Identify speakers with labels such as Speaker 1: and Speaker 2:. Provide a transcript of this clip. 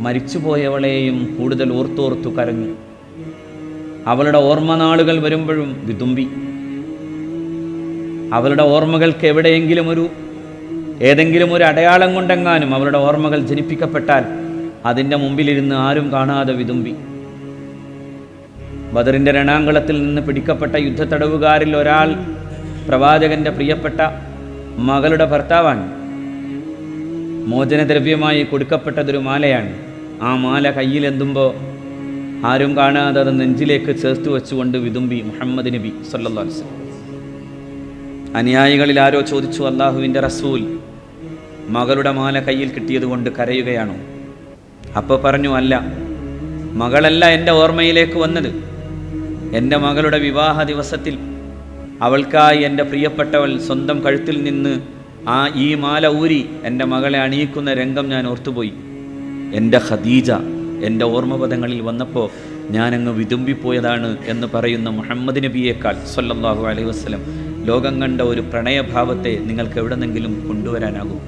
Speaker 1: മരിച്ചുപോയവളെയും കൂടുതൽ ഓർത്തോർത്തു കരഞ്ഞു. അവളുടെ ഓർമ്മനാളുകൾ വരുമ്പോഴും വിതുമ്പി അവളുടെ ഓർമ്മകൾക്ക് എവിടെയെങ്കിലും ഒരു ഏതെങ്കിലും ഒരു അടയാളം കൊണ്ടെങ്ങാനും അവളുടെ ഓർമ്മകൾ ജനിപ്പിക്കപ്പെട്ടാൽ അതിന്റെ മുമ്പിലിരുന്ന് ആരും കാണാതെ വിതുമ്പി. ബദറിന്റെ രണാങ്കളത്തിൽ നിന്ന് പിടിക്കപ്പെട്ട യുദ്ധത്തടവുകാരിൽ ഒരാൾ പ്രവാചകന്റെ പ്രിയപ്പെട്ട മകളുടെ ഭർത്താവാണ്. മോചനദ്രവ്യമായി കൊടുക്കപ്പെട്ടതൊരു മാലയാണ്. ആ മാല കയ്യിലെന്തുമ്പോൾ ആരും കാണാതെ അത് നെഞ്ചിലേക്ക് ചേർത്ത് വെച്ചുകൊണ്ട് വിതുമ്പി മുഹമ്മദ് നബി സല്ലല്ലാഹു അലൈഹി അനുയായികളിൽ ആരോ ചോദിച്ചു അള്ളാഹുവിന്റെ റസൂൽ മകളുടെ മാല കയ്യിൽ കിട്ടിയതുകൊണ്ട് കരയുകയാണോ? അപ്പോൾ പറഞ്ഞു അല്ല മകളല്ല എന്റെ ഓർമ്മയിലേക്ക് വന്നത്. എന്റെ മകളുടെ വിവാഹ ദിവസത്തിൽ അവൾക്കായി എന്റെ പ്രിയപ്പെട്ടവൾ സ്വന്തം കഴുത്തിൽ നിന്ന് ആ ഈ മാല ഊരി എന്റെ മകളെ അണിയിക്കുന്ന രംഗം ഞാൻ ഓർത്തുപോയി. എന്റെ ഖദീജ എന്റെ ഓർമ്മപദങ്ങളിൽ വന്നപ്പോൾ ഞാനങ്ങ് വിതുമ്പിപ്പോയതാണ് എന്ന് പറയുന്ന മുഹമ്മദ് നബിയേക്കാൾ സൊല്ലാഹു അലൈഹി വസ്ലം ലോകം കണ്ട ഒരു പ്രണയഭാവത്തെ നിങ്ങൾക്ക് എവിടെന്നെങ്കിലും കൊണ്ടുവരാനാകും.